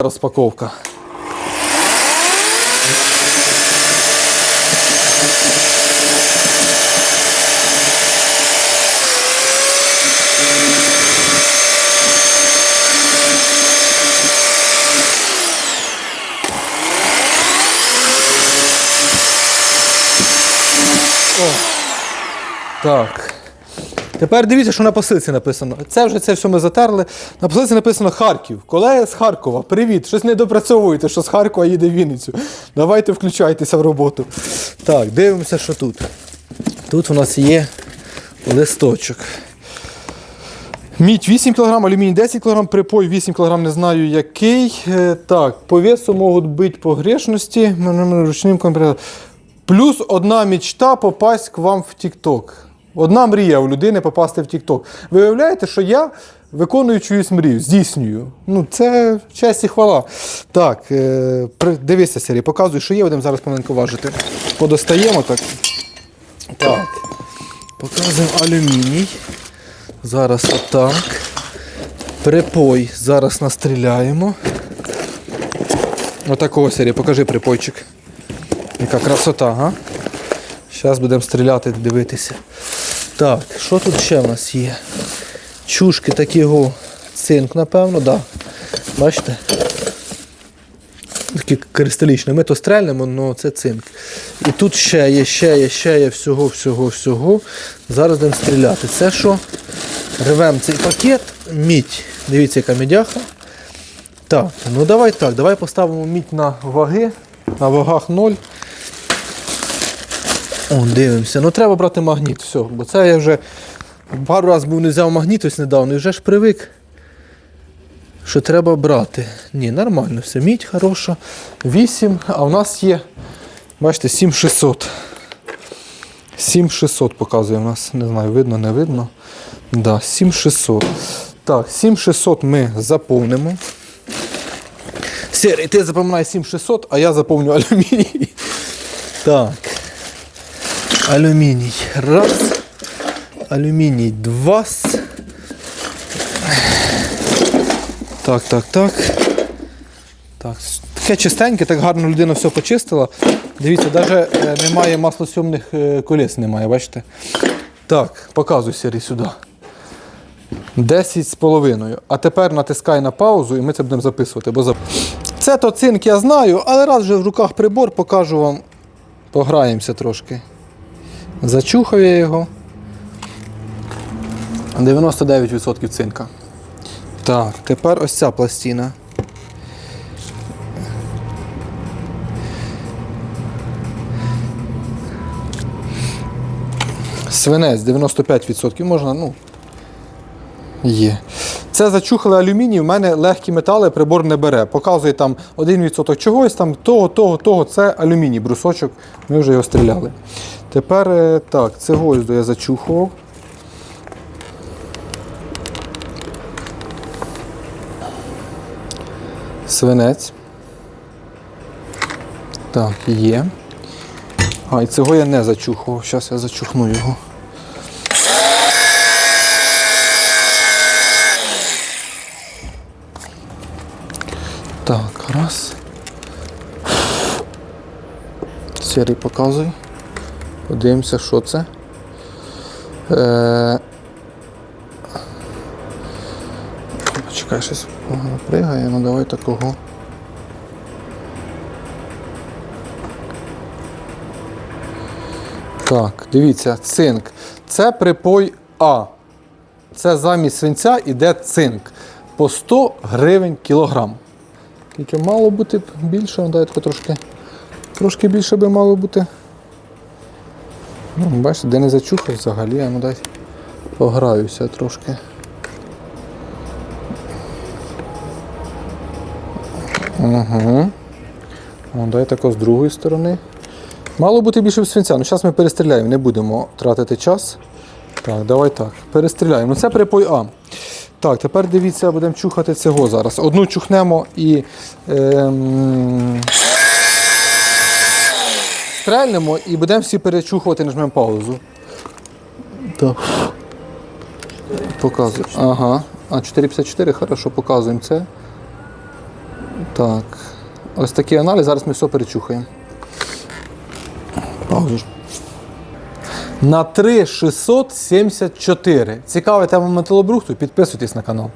Розпаковка. О, так. Тепер дивіться, що на посилці написано. Це вже це все ми затерли. На посилці написано Харків. Колеги з Харкова, привіт! Щось не допрацьовуєте, що з Харкова їде в Вінницю. Давайте включайтеся в роботу. Так, дивимося, що тут. Тут у нас є листочок. Мідь 8 кг, алюміній 10 кг, припой 8 кг, не знаю який. Е, Так, по весу можуть бути погрешності. Ручним. Плюс одна мечта попасть к вам в TikTok. Одна мрія у людини попасти в TikTok. Ви уявляєте, що я виконую чиюсь мрію, здійснюю. Ну, це честь і хвала. Так, е, дивися, Сергій, показуй, що є, будемо зараз помаленьку важити. Подостаємо так. Так. Показуємо алюміній. Зараз отак. Припой зараз настріляємо. Отакого Сергій, покажи припойчик. Яка красота, га? Зараз будемо стріляти, дивитися. Так, що тут ще в нас є? Чушки такого цинк, напевно, да. Бачите? Такі кристалічні. Ми то стрельнемо, але це цинк. І тут ще є, ще є, ще є всього, всього, всього. Зараз будемо стріляти. Це що? Рвемо цей пакет, мідь. Дивіться, яка мідяха. Так, ну давай так, давай поставимо мідь на ваги. На вагах 0. О, дивимося. Ну треба брати магніт, все. Бо це я вже пару разів був не взяв магніт ось недавно і вже ж привик, що треба брати. Ні, нормально все. Мідь хороша. 8, а в нас є, бачите, 7600. 7600 показує у нас. Не знаю, видно, не видно. Да, 7600. Так, 7600 ми заповнимо. Сірий, ти запоминай 7600, а я заповню алюміній. Так. Алюміній. Раз. Алюміній два. Так, так, так. Так. Таке чистеньке, так гарно людина все почистила. Дивіться, навіть немає маслосьомних е, колес, немає, бачите? Так, показуй Сірий сюди. 10 з половиною. А тепер натискай на паузу і ми це будемо записувати. Бо зап... Це то цинк я знаю, але раз вже в руках прибор, покажу вам. Пограємося трошки. Зачухав я його. 99% цинка. Так, тепер ось ця пластина. Свинець 95% можна, ну, Є. Це зачухали алюміній, в мене легкі метали прибор не бере. Показує там 1% чогось, там того, того, того. Це алюміній, брусочок, ми вже його стріляли. Тепер е, так, це гвоздо я зачухував. Свинець. Так, є. А, і цього я не зачухував. Зараз я зачухну його. Так, раз. Сірий показуй. Подивимося, що це. Е... Почекай, щось погано пригає, ну давай такого. Так, дивіться, цинк. Це припой А. Це замість свинця іде цинк. По 100 гривень кілограм. Тільки мало бути більше, ну, дай трошки. Трошки більше би мало бути. Ну, бачите, де не зачухав взагалі, а ну дай пограюся трошки. Угу. О, дай тако з другої сторони. Мало бути більше свинця. Ну, зараз ми перестріляємо, не будемо тратити час. Так, давай так. Перестріляємо. Ну це припой А. Так, тепер дивіться, будемо чухати цього зараз. Одну чухнемо і ем, стрельнемо і будемо всі перечухувати, нажмемо паузу. Так. Показую. Ага. А 4,54, хорошо, показуємо це. Так. Ось такий аналіз, зараз ми все перечухаємо. Паузу. На 3,674. Цікава тема металобрухту, підписуйтесь на канал.